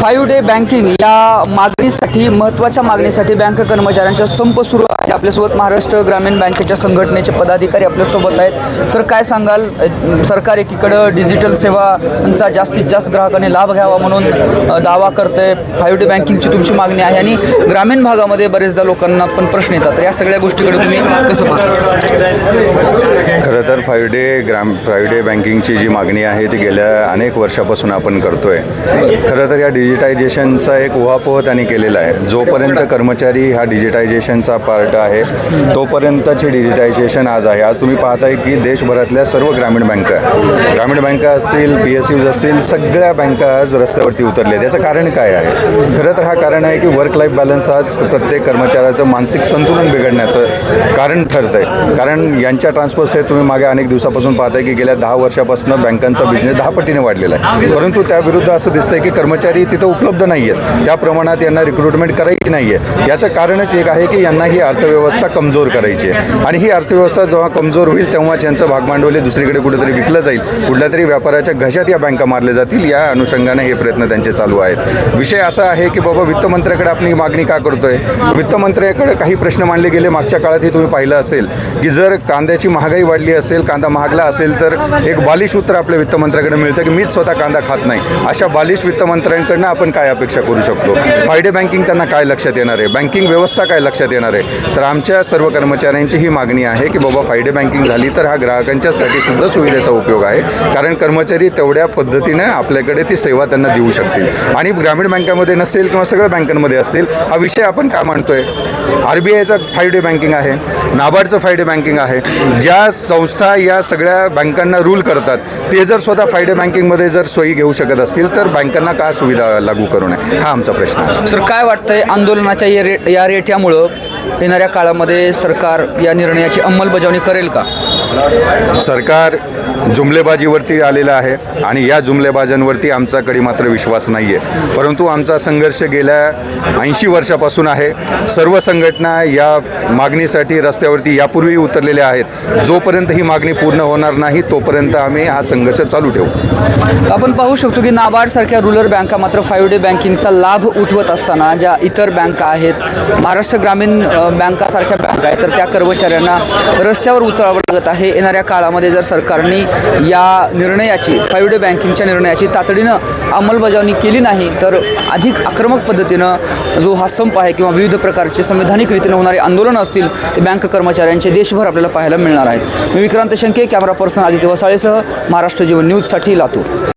Five day banking या मागणीसाठी महत्त्वाच्या मागणीसाठी बँक कर्मचाऱ्यांचा संप सुरू आहे. आपल्यासोबत महाराष्ट्र ग्रामीण बँकेच्या संघटनेचे पदाधिकारी आपल्यासोबत आहेत. सर काय सांगाल? सरकार एकीकडं डिजिटल सेवांचा जास्तीत जास्त ग्राहकांनी लाभ घ्यावा म्हणून दावा करते फाईव्ह डे बँकिंगची तुमची मागणी आहे आणि ग्रामीण भागामध्ये बरेचदा लोकांना पण प्रश्न येतात. तर या सगळ्या गोष्टीकडे तुम्ही कसं पाहता? फाईव्ह डे ग्राम फाईव्ह डे बँकिंगची जी मागणी आहे ती गेल्या अनेक वर्षापासून आपण करतोय. खरं तर या डिजिटायझेशनचा एक उहापोह त्यांनी केलेला आहे. जोपर्यंत कर्मचारी हा डिजिटायझेशनचा पार्ट आहे तोपर्यंतचे डिजिटायझेशन आज आहे. आज तुम्ही पाहताय की देशभरातल्या सर्व ग्रामीण बँका ग्रामीण बँका असतील पी एस यूज असतील सगळ्या बँका आज रस्त्यावरती उतरल्या त्याचं कारण काय आहे? खरं तर हा कारण आहे की वर्क लाईफ बॅलन्स आज प्रत्येक कर्मचाऱ्याचं मानसिक संतुलन बिघडण्याचं कारण ठरतं आहे कारण यांच्या ट्रान्सफर्स हे तुम्ही मागे अनेक दिवसापासून पाहताय की गेल्या दहा वर्षापासून बँकांचा बिझनेस दहा पटीने वाढलेला आहे. परंतु त्याविरुद्ध असं दिसतंय की कर्मचारी तिथं उपलब्ध नाही आहेत त्या प्रमाणात यांना रिक्रुटमेंट करायची नाही आहे याचं कारणच एक आहे की यांना ही अर्थव्यवस्था कमजोर करायची आहे. आणि ही अर्थव्यवस्था जेव्हा कमजोर होईल तेव्हाच यांचं भागभांडवली दुसरीकडे कुठेतरी विकलं जाईल. कुठल्या तरी व्यापाराच्या घशात या बँका मारल्या जातील. या अनुषंगाने हे प्रयत्न त्यांचे चालू आहेत. विषय असा आहे की बाबा वित्तमंत्र्याकडे आपली मागणी का करतोय? वित्तमंत्र्याकडे काही प्रश्न मांडले गेले मागच्या काळातही तुम्ही पाहिलं असेल की जर कांद्याची महागाई वाढली असेल कांदा महागला असेल तर एक बालिश उत्तर आपल्या वित्तमंत्र्याकडे मिळतं की मीच स्वतः कांदा खात नाही. अशा बालिश वित्तमंत्र्यांकडनं आपण काय अपेक्षा करू शकतो? फायडे बँकिंग त्यांना काय लक्षात येणार आहे? बँकिंग व्यवस्था काय लक्षात येणार आहे? तर आमच्या सर्व कर्मचाऱ्यांची ही मागणी आहे की बाबा फायडे बँकिंग झाली तर हा ग्राहकांच्यासाठी सुद्धा सुविधेचा उपयोग आहे. कारण कर्मचारी तेवढ्या पद्धतीने आपल्याकडे ती सेवा त्यांना देऊ शकतील. आणि ग्रामीण बँकामध्ये नसेल किंवा सगळ्या बँकांमध्ये असतील हा विषय आपण का मांडतोय? आर बी आयचा फायडे बँकिंग आहे. नाबार्डचं फायडे बँकिंग आहे. ज्या संस्था या सगळ्या बँकांना रूल करतात. ते जर स्वतः फायडे बँकिंगमध्ये जर सोयी घेऊ शकत असतील तर बँकांना का सुविधा लागू करू नये? हा आमचा प्रश्न आहे. सर काय वाटतंय आंदोलनाच्या या रेट या रेट्यामुळं येणाऱ्या काळामध्ये सरकार या निर्णयाची अंमलबजावणी करेल का? सरकार जुमलेबाजीवरती आलेलं आहे आणि या जुमलेबाजांवरती आमच्याकडे मात्र विश्वास नाही आहे परंतु आमचा संघर्ष गेल्या ऐंशी वर्षापासून आहे. सर्व संघटना या मागणीसाठी रस्त्यावरती यापूर्वी उतरलेल्या आहेत. जोपर्यंत ही मागणी पूर्ण होणार नाही तोपर्यंत आम्ही हा संघर्ष चालू ठेवू. आपण पाहू शकतो की नाबार्डसारख्या रुरल बँका मात्र फाईव्ह डे बँकिंगचा लाभ उठवत असताना ज्या इतर बँका आहेत महाराष्ट्र ग्रामीण बँकासारख्या बँका आहेत तर त्या कर्मचाऱ्यांना रस्त्यावर उतरावं लागत आहे. येणाऱ्या काळामध्ये जर सरकारने या निर्णयाची फाईव्ह डे बँकिंगच्या निर्णयाची तातडीनं अंमलबजावणी केली नाही तर अधिक आक्रमक पद्धतीनं जो हा संप आहे किंवा विविध प्रकारचे संविधानिक रीतीनं होणारे आंदोलनं असतील ते बँक कर्मचाऱ्यांचे देशभर आपल्याला पाहायला मिळणार आहेत. मी विक्रांत शंके कॅमेरा पर्सन आदित्य वसाळेसह महाराष्ट्र जीवन न्यूजसाठी लातूर.